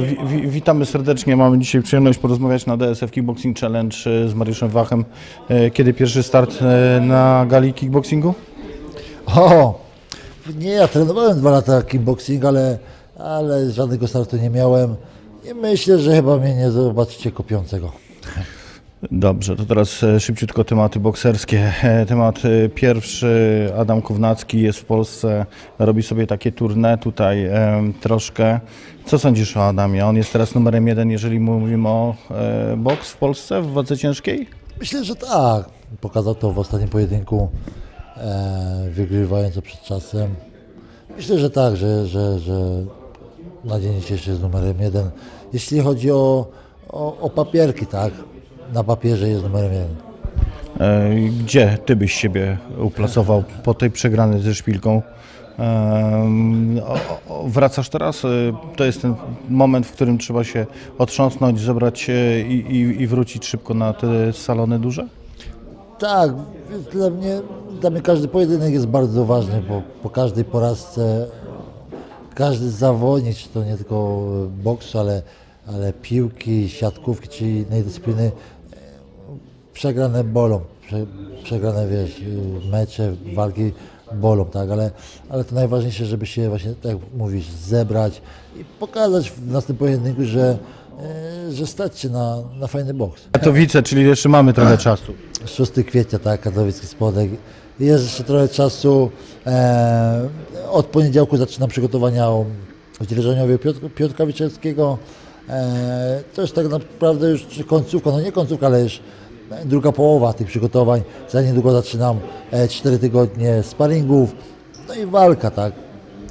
Wi- wi- witamy serdecznie. Mamy dzisiaj przyjemność porozmawiać na DSF Kickboxing Challenge e, z Mariuszem Wachem. E, Kiedy pierwszy start e, na gali kickboxingu? O, nie, ja trenowałem dwa lata kickboxing, ale, ale żadnego startu nie miałem i myślę, że chyba mnie nie zobaczycie kopiącego. Dobrze, to teraz e, szybciutko tematy bokserskie. E, Temat e, pierwszy, Adam Kownacki jest w Polsce, robi sobie takie tournée tutaj troszkę. Co sądzisz o Adamie? On jest teraz numerem jeden, jeżeli mówimy o boks w Polsce w wadze ciężkiej? Myślę, że tak. Pokazał to w ostatnim pojedynku, wygrywając przed czasem. Myślę, że tak, że, że, że na dzień dzisiejszy jest numerem jeden. Jeśli chodzi o, o, o papierki, tak, na papierze jest numerem jeden. E, Gdzie ty byś siebie uplasował po tej przegranej ze szpilką? Wracasz teraz? E, To jest ten moment, w którym trzeba się otrząsnąć, zebrać i, i, i wrócić szybko na te salony duże? Tak, dla mnie, dla mnie każdy pojedynek jest bardzo ważny, bo po każdej porażce każdy zawodnik, czy to nie tylko boksu, ale, ale piłki, siatkówki czy innej dyscypliny, przegrane bolą, prze, przegrane wiesz, mecze, walki bolą, tak, ale, ale to najważniejsze, żeby się właśnie, tak jak mówisz, zebrać i pokazać w następnym pojedynku, że, e, że stać się na, na fajny boks. Katowice, czyli jeszcze mamy trochę czasu. 6 kwietnia, tak, katowicki spodek. Jest jeszcze trochę czasu. E, od poniedziałku zaczynam przygotowania o wdrożeniowie Piotr, Piotra Wiczewskiego. E, to jest tak naprawdę już końcówka, no nie końcówka, ale już druga połowa tych przygotowań. Za niedługo zaczynam e, 4 tygodnie sparingów, no i walka, tak.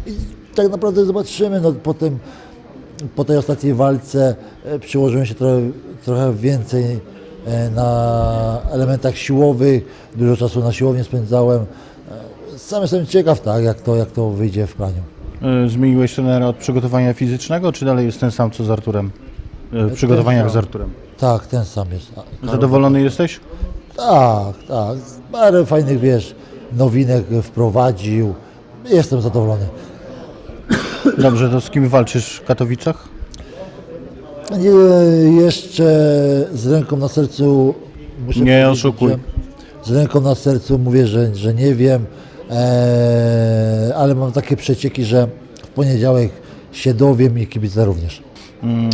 I tak naprawdę zobaczymy, no potem po tej ostatniej walce e, przyłożyłem się trochę, trochę więcej e, na elementach siłowych, dużo czasu na siłownię spędzałem. E, Sam jestem ciekaw, tak, jak to, jak to wyjdzie w planie. E, Zmieniłeś trenera od przygotowania fizycznego, czy dalej jest ten sam co z Arturem? E, W przygotowaniach z Arturem. Tak, ten sam jest. Zadowolony jesteś? Tak, tak. Parę fajnych, wiesz, nowinek wprowadził. Jestem zadowolony. Dobrze, to z kim walczysz w Katowicach? Nie, jeszcze z ręką na sercu muszę Nie oszukuj. że Z ręką na sercu mówię, że, że nie wiem, e, ale mam takie przecieki, że w poniedziałek się dowiem i kibice również. Mm,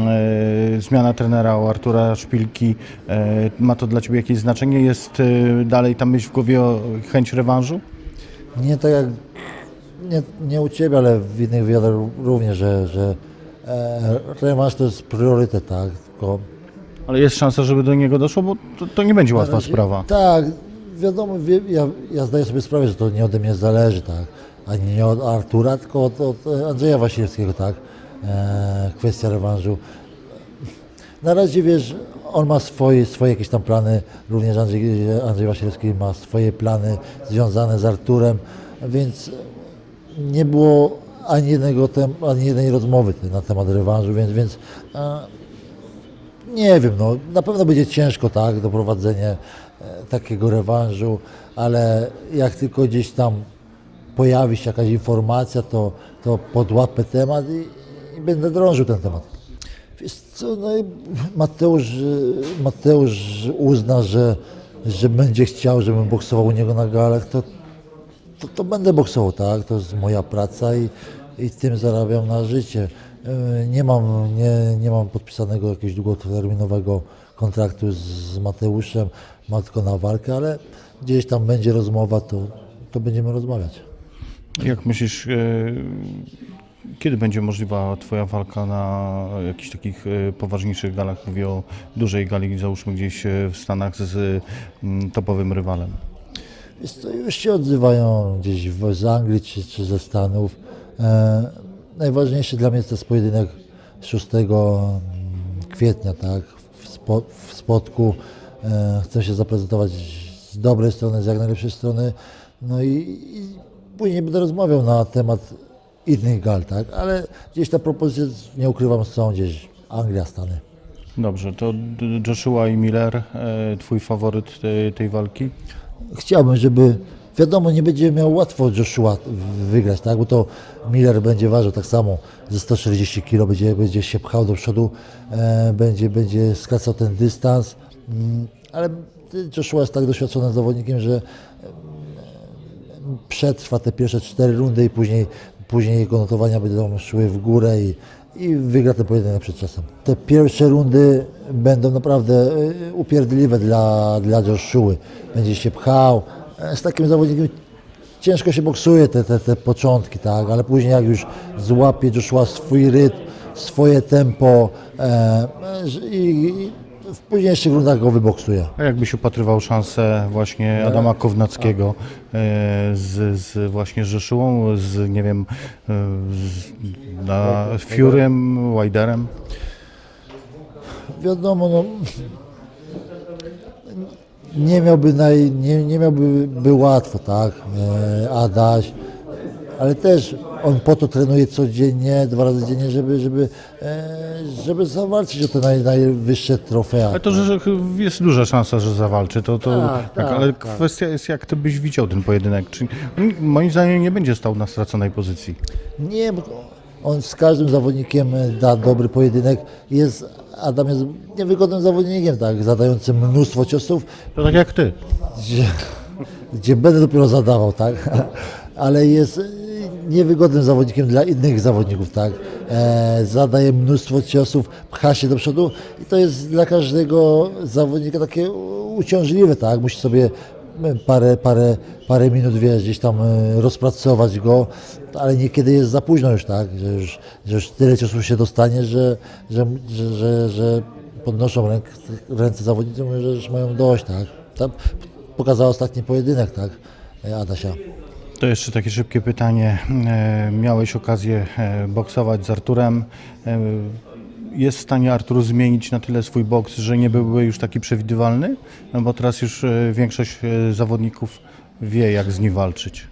e, Zmiana trenera u Artura Szpilki, e, ma to dla Ciebie jakieś znaczenie? Jest e, dalej tam myśl w głowie o chęć rewanżu? Nie tak jak, nie, nie u Ciebie, ale w innych wywiadach również, że, że rewanż to jest priorytet, tak, tylko Ale jest szansa, żeby do niego doszło, bo to, to nie będzie łatwa razie- sprawa. Tak, wiadomo, wie, ja, ja zdaję sobie sprawę, że to nie ode mnie zależy, tak, ani nie od Artura, tylko od, od Andrzeja Wasilewskiego, tak, kwestia rewanżu. Na razie, wiesz, on ma swoje, swoje jakieś tam plany, również Andrzej, Andrzej Wasilewski ma swoje plany związane z Arturem, więc nie było ani jednego tem, ani jednej rozmowy na temat rewanżu, więc, więc e, nie wiem, no, na pewno będzie ciężko, tak, doprowadzenie e, takiego rewanżu, ale jak tylko gdzieś tam pojawi się jakaś informacja, to, to podłapę temat i będę drążył ten temat. Wiesz co, no i Mateusz, Mateusz uzna, że, że będzie chciał, żebym boksował u niego na galach, to, to, to będę boksował, tak? To jest moja praca i, i tym zarabiam na życie. E, Nie mam, nie, nie mam podpisanego jakiegoś długoterminowego kontraktu z, Mateuszem, mam tylko na walkę, ale gdzieś tam będzie rozmowa, to, to będziemy rozmawiać. Jak myślisz, e, kiedy będzie możliwa Twoja walka na jakichś takich e, poważniejszych galach? Mówię o dużej gali, załóżmy gdzieś e, w Stanach z mm, topowym rywalem. Wiesz co, już się odzywają gdzieś z Anglii czy, czy ze Stanów. E, najważniejszy dla mnie to jest pojedynek 6 kwietnia, tak, w, spo, w Spodku. E, chcę się zaprezentować z dobrej strony, z jak najlepszej strony. No i, i później będę rozmawiał na temat innych gal, tak, ale gdzieś te propozycje, nie ukrywam, są gdzieś Anglia, Stany. Dobrze, to Joshua i Miller, e, Twój faworyt tej, tej walki? Chciałbym, żeby wiadomo, nie będzie miał łatwo Joshua wygrać, tak? bo to Miller będzie ważył tak samo ze 140 kg, będzie, będzie się pchał do przodu, e, będzie, będzie skracał ten dystans, mm, ale Joshua jest tak doświadczonym zawodnikiem, że przetrwa te pierwsze cztery rundy i później, później jego notowania będą szły w górę i, i wygra ten pojedynek przed czasem. Te pierwsze rundy będą naprawdę y, upierdliwe dla, dla Joshua. Będzie się pchał. E, Z takim zawodnikiem ciężko się boksuje te, te, te początki, tak, ale później jak już złapie Joshua swój rytm, swoje tempo e, e, i, i w późniejszych rundach go wyboksuje. A jakbyś upatrywał szansę właśnie Adama Kownackiego e, z, z właśnie Rzeszułą, z nie wiem, e, z, na Furym, Widerem? wiadomo, no, nie miałby, naj, nie, nie miałby by łatwo, tak, e, Adaś, ale też on po to trenuje codziennie, dwa razy dziennie, żeby, żeby, e, żeby zawalczyć o te naj, najwyższe trofea. Ale to, że jest duża szansa, że zawalczy, to, to Tak, tak, tak, ale tak. kwestia jest, jak ty byś widział ten pojedynek. Czy, moim zdaniem nie będzie stał na straconej pozycji. Nie, bo on z każdym zawodnikiem e, da dobry pojedynek. Jest, Adam jest niewygodnym zawodnikiem, tak, zadającym mnóstwo ciosów, To tak jak ty. gdzie, gdzie będę dopiero zadawał, tak? Ale jest niewygodnym zawodnikiem dla innych zawodników, tak? E, zadaje mnóstwo ciosów, pcha się do przodu i to jest dla każdego zawodnika takie uciążliwe, tak? Musi sobie parę, parę, parę minut, gdzieś tam e, rozpracować go, ale niekiedy jest za późno już, tak? Że już, że już tyle ciosów się dostanie, że, że, że, że, że podnoszą ręk, ręce zawodnicy, mówią, że już mają dość, tak? Pokazał ostatni pojedynek, tak? e, Adasia. To jeszcze takie szybkie pytanie. E, Miałeś okazję e, boksować z Arturem. E, Jest w stanie Artur zmienić na tyle swój boks, że nie byłby już taki przewidywalny? No bo teraz już większość zawodników wie, jak z nim walczyć.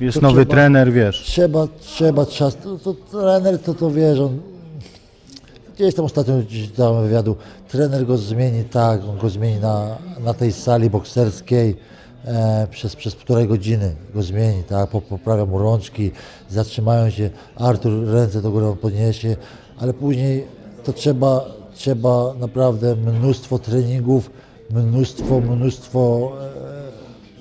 Jest To nowy trzeba- trener, wiesz. Trzeba, trzeba czas. To, to trener to, to wiesz, on gdzieś tam ostatnio dałem wywiadu, trener go zmieni tak, on go zmieni na, na tej sali bokserskiej e, przez, przez półtorej godziny go zmieni, tak, po- poprawia mu rączki, zatrzymają się, Artur ręce do góry podniesie, ale później to trzeba, trzeba naprawdę mnóstwo treningów, mnóstwo, mnóstwo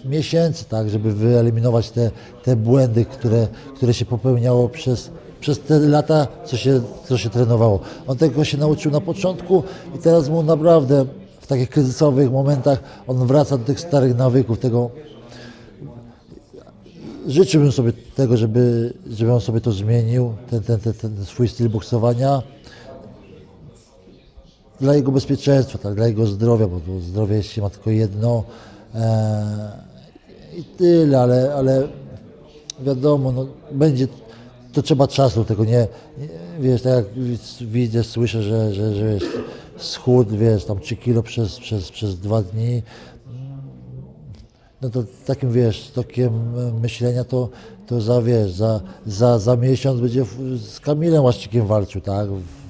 e, miesięcy, tak, żeby wyeliminować te, te błędy, które, które się popełniało przez, przez te lata, co się, co się trenowało. On tego się nauczył na początku i teraz mu naprawdę takich kryzysowych momentach on wraca do tych starych nawyków, tego życzyłbym sobie tego, żeby, żeby on sobie to zmienił, ten, ten, ten, ten swój styl boksowania. Dla jego bezpieczeństwa, tak, dla jego zdrowia, bo to zdrowie się ma tylko jedno e, i tyle, ale, ale wiadomo, no, będzie, to trzeba czasu, tego nie, nie wiesz, tak jak widz- widzę, słyszę, że, że, że jest schód, wiesz, tam 3 kilo przez, przez, przez dwa dni, no to takim, wiesz, tokiem e, myślenia to, to za, wiesz, za, za, za miesiąc będzie z Kamilem Łaszczykiem walczył, tak,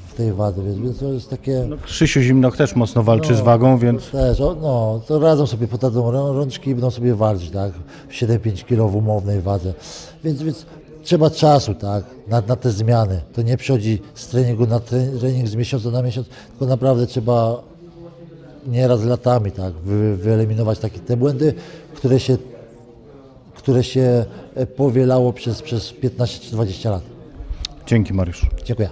w tej wady, więc, więc to jest takie... No, Krzysiu Zimnoch też mocno walczy No. z wagą, więc Też, o, no, to razem sobie podadzą rą- rączki i będą sobie walczyć, tak? W 7-5 kg w umownej wadze. Więc, więc trzeba czasu, tak? Na, na te zmiany. To nie przychodzi z treningu na tre- trening z miesiąca na miesiąc, tylko naprawdę trzeba nieraz latami, tak? Wy, wyeliminować takie te błędy, które się, które się powielało przez, przez 15 czy 20 lat. dzięki Mariusz. Dziękuję.